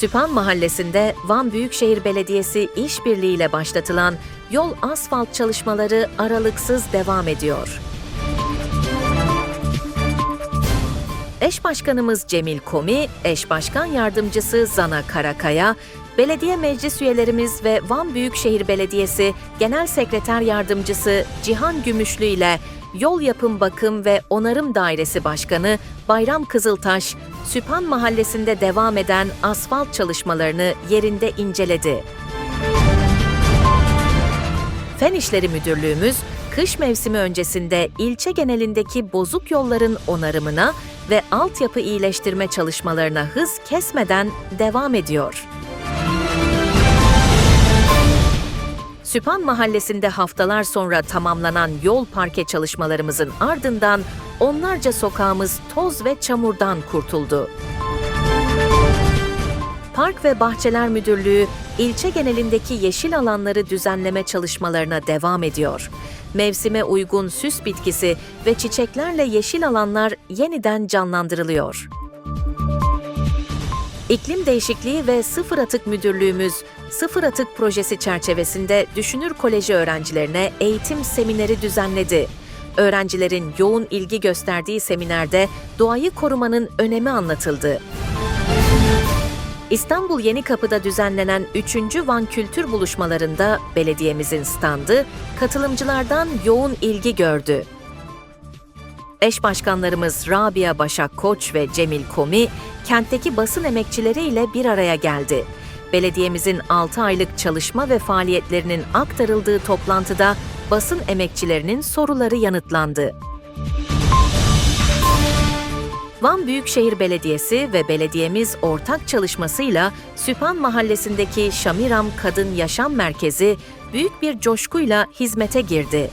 Süphan Mahallesi'nde Van Büyükşehir Belediyesi işbirliğiyle başlatılan yol asfalt çalışmaları aralıksız devam ediyor. Eş Başkanımız Cemil Komi, Eş Başkan Yardımcısı Zana Karakaya, belediye meclis üyelerimiz ve Van Büyükşehir Belediyesi Genel Sekreter Yardımcısı Cihan Gümüşlü ile Yol Yapım Bakım ve Onarım Dairesi Başkanı Bayram Kızıltaş, Süphan Mahallesi'nde devam eden asfalt çalışmalarını yerinde inceledi. Fen İşleri Müdürlüğümüz, kış mevsimi öncesinde ilçe genelindeki bozuk yolların onarımına ve altyapı iyileştirme çalışmalarına hız kesmeden devam ediyor. Süphan Mahallesi'nde haftalar sonra tamamlanan yol parke çalışmalarımızın ardından onlarca sokağımız toz ve çamurdan kurtuldu. Park ve Bahçeler Müdürlüğü ilçe genelindeki yeşil alanları düzenleme çalışmalarına devam ediyor. Mevsime uygun süs bitkisi ve çiçeklerle yeşil alanlar yeniden canlandırılıyor. İklim Değişikliği ve Sıfır Atık Müdürlüğümüz, Sıfır Atık projesi çerçevesinde Düşünür Koleji öğrencilerine eğitim semineri düzenledi. Öğrencilerin yoğun ilgi gösterdiği seminerde doğayı korumanın önemi anlatıldı. İstanbul Yenikapı'da düzenlenen 3. Van Kültür Buluşmalarında belediyemizin standı katılımcılardan yoğun ilgi gördü. Eş başkanlarımız Rabia Başak Koç ve Cemil Komi, kentteki basın emekçileri ile bir araya geldi. Belediyemizin 6 aylık çalışma ve faaliyetlerinin aktarıldığı toplantıda basın emekçilerinin soruları yanıtlandı. Van Büyükşehir Belediyesi ve belediyemiz ortak çalışmasıyla Süphan Mahallesi'ndeki Şamiram Kadın Yaşam Merkezi büyük bir coşkuyla hizmete girdi.